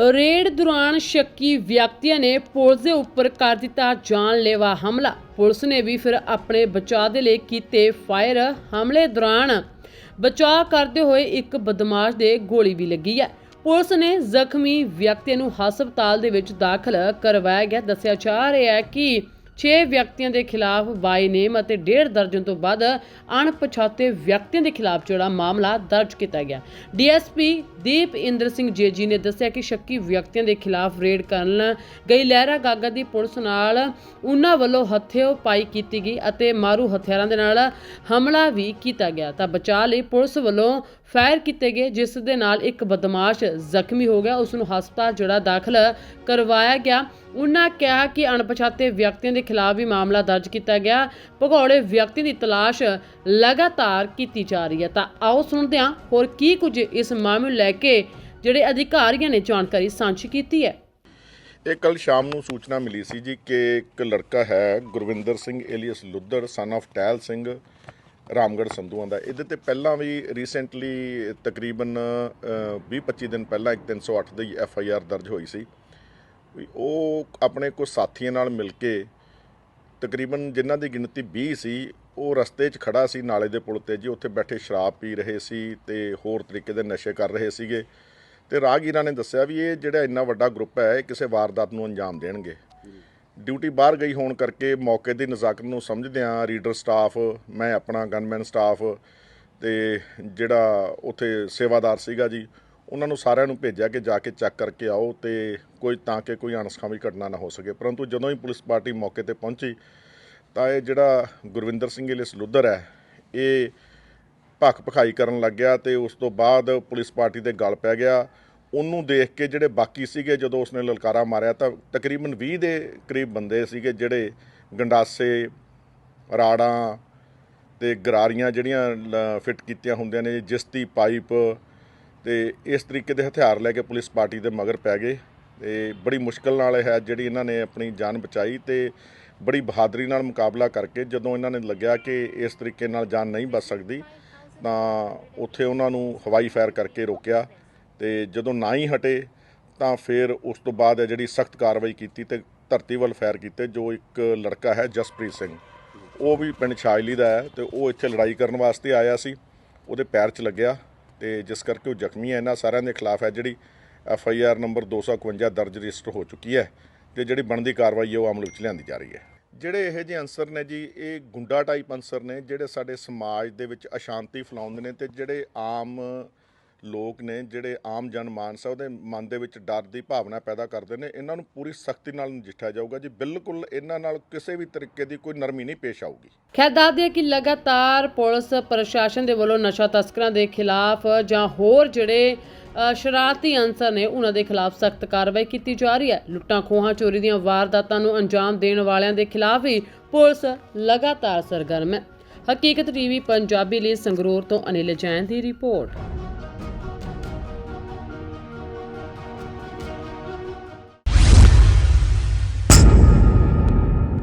Raid ਦੌਰਾਨ ਸ਼ੱਕੀ ਵਿਅਕਤੀਆਂ ਨੇ ਪੁਲਿਸ ਦੇ ਉੱਪਰ ਕਰ ਦਿੱਤਾ ਜਾਨਲੇਵਾ ਹਮਲਾ। ਪੁਲਿਸ ਨੇ ਵੀ ਫਿਰ ਆਪਣੇ ਬਚਾਅ ਦੇ ਲਈ ਕੀਤੇ ਫਾਇਰ। ਹਮਲੇ ਦੌਰਾਨ ਬਚਾਅ ਕਰਦੇ ਹੋਏ ਇੱਕ ਬਦਮਾਸ਼ ਦੇ ਗੋਲੀ ਵੀ ਲੱਗੀ ਹੈ। ਪੁਲਿਸ ਨੇ ਜ਼ਖਮੀ ਵਿਅਕਤੀ ਨੂੰ ਹਸਪਤਾਲ ਦੇ ਵਿੱਚ ਦਾਖਲ ਕਰਵਾਇਆ ਗਿਆ। ਦੱਸਿਆ ਜਾ ਰਿਹਾ ਹੈ ਕਿ 6 ਵਿਅਕਤੀਆਂ ਦੇ ਖਿਲਾਫ ਬਾਈ ਨੇਮ ਅਤੇ ਡੇਢ ਦਰਜਨ ਤੋਂ ਵੱਧ ਅਣਪਛਾਤੇ ਵਿਅਕਤੀਆਂ ਦੇ ਖਿਲਾਫ ਜਿਹੜਾ ਮਾਮਲਾ ਦਰਜ ਕੀਤਾ ਗਿਆ। ਡੀਐਸਪੀ ਦੀਪ ਇੰਦਰ ਸਿੰਘ ਜੇਜੀ ਨੇ ਦੱਸਿਆ ਕਿ ਸ਼ੱਕੀ ਵਿਅਕਤੀਆਂ ਦੇ ਖਿਲਾਫ ਰੇਡ ਕਰਨ ਗਈ ਲਹਿਰਾ ਗਾਗਾ ਦੀ ਪੁਲਿਸ ਨਾਲ ਉਹਨਾਂ ਵੱਲੋਂ ਹੱਥਿਓ ਪਾਈ ਕੀਤੀ ਗਈ ਅਤੇ ਮਾਰੂ ਹਥਿਆਰਾਂ ਦੇ ਨਾਲ ਹਮਲਾ ਵੀ ਕੀਤਾ ਗਿਆ। ਤਾਂ ਬਚਾਅ ਲਈ ਪੁਲਿਸ ਵੱਲੋਂ ਫਾਇਰ ਕੀਤੇ ਗਏ, ਜਿਸ ਦੇ ਨਾਲ ਇੱਕ ਬਦਮਾਸ਼ ਜ਼ਖਮੀ ਹੋ ਗਿਆ। ਉਸ ਨੂੰ ਹਸਪਤਾਲ ਜਿਹੜਾ ਦਾਖਲ ਕਰਵਾਇਆ ਗਿਆ। ਉਹਨਾਂ ਕਿਹਾ ਕਿ ਅਣਪਛਾਤੇ ਵਿਅਕਤੀਆਂ ਦੇ ਖਿਲਾਫ ਵੀ ਮਾਮਲਾ ਦਰਜ ਕੀਤਾ ਗਿਆ। ਭਗੌੜੇ ਵਿਅਕਤੀ ਦੀ ਤਲਾਸ਼ ਲਗਾਤਾਰ ਕੀਤੀ ਜਾ ਰਹੀ ਹੈ। ਤਾਂ ਆਓ ਸੁਣਦੇ ਹਾਂ ਹੋਰ ਕੀ ਕੁਝ ਇਸ ਮਾਮਲੇ ਨੂੰ ਲੈ ਕੇ ਜਿਹੜੇ ਅਧਿਕਾਰੀਆਂ ਨੇ ਜਾਣਕਾਰੀ ਸਾਂਝੀ ਕੀਤੀ ਹੈ। ਇਹ ਕੱਲ ਸ਼ਾਮ ਨੂੰ ਸੂਚਨਾ ਮਿਲੀ ਸੀ ਜੀ ਕਿ ਇੱਕ ਲੜਕਾ ਹੈ, Gurvinder Singh alias Luddar son of Tahil Singh, Ramgarh Sandhuan ਦਾ। ਇਹਦੇ ਤੇ ਪਹਿਲਾਂ ਵੀ ਰੀਸੈਂਟਲੀ ਤਕਰੀਬਨ 20-25 ਦਿਨ ਪਹਿਲਾਂ ਇੱਕ 308 ਦੀ ਐਫ ਆਈ ਆਰ ਦਰਜ ਹੋਈ ਸੀ। ਵੀ ਉਹ ਆਪਣੇ ਕੁਝ ਸਾਥੀਆਂ ਨਾਲ ਮਿਲ ਕੇ ਤਕਰੀਬਨ ਜਿਨ੍ਹਾਂ ਦੀ ਗਿਣਤੀ 20 ਸੀ, ਉਹ ਰਸਤੇ 'ਚ ਖੜਾ ਸੀ ਨਾਲੇ ਦੇ ਪੁਲ ਤੇ ਜੀ। ਉੱਥੇ ਬੈਠੇ ਸ਼ਰਾਬ ਪੀ ਰਹੇ ਸੀ ਤੇ ਹੋਰ ਤਰੀਕੇ ਦੇ ਨਸ਼ੇ ਕਰ ਰਹੇ ਸੀਗੇ। ਤੇ ਰਾਹਗੀਰਾਂ ਨੇ ਦੱਸਿਆ ਵੀ ਇਹ ਜਿਹੜਾ ਇੰਨਾ ਵੱਡਾ ਗਰੁੱਪ ਹੈ, ਇਹ ਕਿਸੇ ਵਾਰਦਾਤ ਨੂੰ ਅੰਜਾਮ ਦੇਣਗੇ। ਡਿਊਟੀ ਬਾਹਰ ਗਈ ਹੋਣ ਕਰਕੇ ਮੌਕੇ ਦੀ ਨਜ਼ਾਕਤ ਨੂੰ ਸਮਝਦਿਆਂ ਰੀਡਰ ਸਟਾਫ, ਮੈਂ ਆਪਣਾ ਗਨਮੈਨ ਸਟਾਫ ਤੇ ਜਿਹੜਾ ਉੱਥੇ ਸੇਵਾਦਾਰ ਸੀਗਾ ਜੀ ਉਹਨਾਂ ਨੂੰ ਸਾਰਿਆਂ ਨੂੰ ਭੇਜਿਆ ਕਿ ਜਾ ਕੇ ਚੈੱਕ ਕਰਕੇ ਆਓ ਤੇ ਕੋਈ ਤਾਂ ਕਿ ਕੋਈ ਅਣਸਖਾਵੀ ਘਟਨਾ ਨਾ ਹੋ ਸਕੇ। ਪਰੰਤੂ ਜਦੋਂ ਹੀ ਪੁਲਿਸ ਪਾਰਟੀ ਮੌਕੇ ਤੇ ਪਹੁੰਚੀ, ਤਾਂ ਇਹ ਜਿਹੜਾ ਗੁਰਵਿੰਦਰ ਸਿੰਘ ਇਲਿਸ ਲੁੱਦਰ ਹੈ, ਇਹ ਭੱਖ ਭਖਾਈ ਕਰਨ ਲੱਗ ਗਿਆ ਤੇ ਉਸ ਤੋਂ ਬਾਅਦ ਪੁਲਿਸ ਪਾਰਟੀ ਦੇ ਗਲ ਪੈ ਗਿਆ। ਉਹਨੂੰ ਦੇਖ ਕੇ ਜਿਹੜੇ ਬਾਕੀ ਸੀਗੇ, ਜਦੋਂ ਉਸਨੇ ਲਲਕਾਰਾ ਮਾਰਿਆ, ਤਾਂ ਤਕਰੀਬਨ 20 ਦੇ ਕਰੀਬ ਬੰਦੇ ਸੀਗੇ ਜਿਹੜੇ ਗੰਡਾਸੇ, ਰਾੜਾਂ ਤੇ ਗਰਾਰੀਆਂ ਜਿਹੜੀਆਂ ਲ- ਫਿੱਟ ਕੀਤੀਆਂ ਹੁੰਦੀਆਂ ਨੇ ਜਿਸਤੀ ਪਾਈਪ ਤੇ ਇਸ ਤਰੀਕੇ ਦੇ ਹਥਿਆਰ ਲੈ ਕੇ ਪੁਲਿਸ ਪਾਰਟੀ ਦੇ ਮਗਰ ਪੈ ਗਏ ਤੇ ਬੜੀ ਮੁਸ਼ਕਲ ਨਾਲ ਇਹ ਹੈ ਜਿਹੜੀ ਇਹਨਾਂ ਨੇ ਆਪਣੀ ਜਾਨ ਬਚਾਈ ਤੇ ਬੜੀ ਬਹਾਦਰੀ ਨਾਲ ਮੁਕਾਬਲਾ ਕਰਕੇ ਜਦੋਂ ਇਹਨਾਂ ਨੇ ਲੱਗਿਆ ਕਿ ਇਸ ਤਰੀਕੇ ਨਾਲ ਜਾਨ ਨਹੀਂ ਬਚ ਸਕਦੀ, ਤਾਂ ਉੱਥੇ ਉਹਨਾਂ ਨੂੰ ਹਵਾਈ ਫਾਇਰ ਕਰਕੇ ਰੋਕਿਆ ਤੇ ਜਦੋਂ ਨਾ ਹੀ ਹਟੇ ਤਾਂ ਫਿਰ ਉਸ ਤੋਂ ਬਾਅਦ ਇਹ ਜਿਹੜੀ ਸਖਤ ਕਾਰਵਾਈ ਕੀਤੀ ਤੇ ਧਰਤੀ ਵੱਲ ਫਾਇਰ ਕੀਤੇ, ਜੋ ਇੱਕ ਲੜਕਾ ਹੈ ਜਸਪ੍ਰੀਤ ਸਿੰਘ। ਉਹ ਵੀ ਪਿੰਡ ਛਾਜਲੀ ਦਾ ਹੈ ਤੇ ਉਹ ਇੱਥੇ ਲੜਾਈ ਕਰਨ ਵਾਸਤੇ ਆਇਆ ਸੀ, ਉਹਦੇ ਪੈਰ 'ਚ ਲੱਗਿਆ ਤੇ ਜਿਸ ਕਰਕੇ ਉਹ ਜ਼ਖਮੀ ਹੈ, ਇਹਨਾਂ ਸਾਰਿਆਂ ਦੇ ਖਿਲਾਫ ਹੈ ਜਿਹੜੀ ਐਫ ਆਈ ਆਰ ਨੰਬਰ 251 ਦਰਜ ਰਜਿਸਟਰ ਹੋ ਚੁੱਕੀ ਹੈ ਤੇ ਜਿਹੜੀ ਬਣਦੀ ਕਾਰਵਾਈ ਹੈ ਉਹ ਅਮਲ ਵਿੱਚ ਲਿਆਂਦੀ ਜਾ ਰਹੀ ਹੈ। ਜਿਹੜੇ ਇਹੋ ਜਿਹੇ ਅਨਸਰ ਨੇ ਜੀ, ਇਹ ਗੁੰਡਾ ਟਾਈਪ ਅਨਸਰ ਨੇ ਜਿਹੜੇ ਸਾਡੇ ਸਮਾਜ ਦੇ ਵਿੱਚ ਅਸ਼ਾਂਤੀ ਫੈਲਾਉਂਦੇ ਨੇ ਤੇ ਜਿਹੜੇ ਆਮ ਲੋਕ ਨੇ ਜਿਹੜੇ ਆਮ ਜਨਮਾਨਸ ਆ, ਉਹਦੇ ਮਨ ਦੇ ਵਿੱਚ ਡਰ ਦੀ ਭਾਵਨਾ ਪੈਦਾ ਕਰਦੇ ਨੇ। ਇਹਨਾਂ ਨੂੰ ਪੂਰੀ ਸਖਤੀ ਨਾਲ ਨਜਿੱਠਿਆ ਜਾਊਗਾ ਜੀ। ਬਿਲਕੁਲ ਇਹਨਾਂ ਨਾਲ ਕਿਸੇ ਵੀ ਤਰੀਕੇ ਦੀ ਕੋਈ ਨਰਮੀ ਨਹੀਂ ਪੇਸ਼ ਆਊਗੀ। ਖੈਰ, ਦੱਸ ਦਈਏ ਕਿ ਲਗਾਤਾਰ ਪੁਲਿਸ ਪ੍ਰਸ਼ਾਸਨ ਦੇ ਵੱਲੋਂ ਨਸ਼ਾ ਤਸਕਰਾਂ ਦੇ ਖਿਲਾਫ ਜਾਂ ਹੋਰ ਜਿਹੜੇ ਸ਼ਰਾਰਤੀ ਅਨਸਰ ਨੇ, ਉਹਨਾਂ ਦੇ ਖਿਲਾਫ ਸਖਤ ਕਾਰਵਾਈ ਕੀਤੀ ਜਾ ਰਹੀ ਹੈ। ਲੁੱਟਾਂ ਖੋਹਾਂ, ਚੋਰੀ ਦੀਆਂ ਵਾਰਦਾਤਾਂ ਨੂੰ ਅੰਜਾਮ ਦੇਣ ਵਾਲਿਆਂ ਦੇ ਖਿਲਾਫ ਵੀ ਪੁਲਿਸ ਲਗਾਤਾਰ ਸਰਗਰਮ ਹੈ। ਹਕੀਕਤ ਟੀਵੀ ਪੰਜਾਬੀ ਲਈ ਸੰਗਰੂਰ ਤੋਂ ਅਨਿਲ ਜੈਨ ਦੀ ਰਿਪੋਰਟ।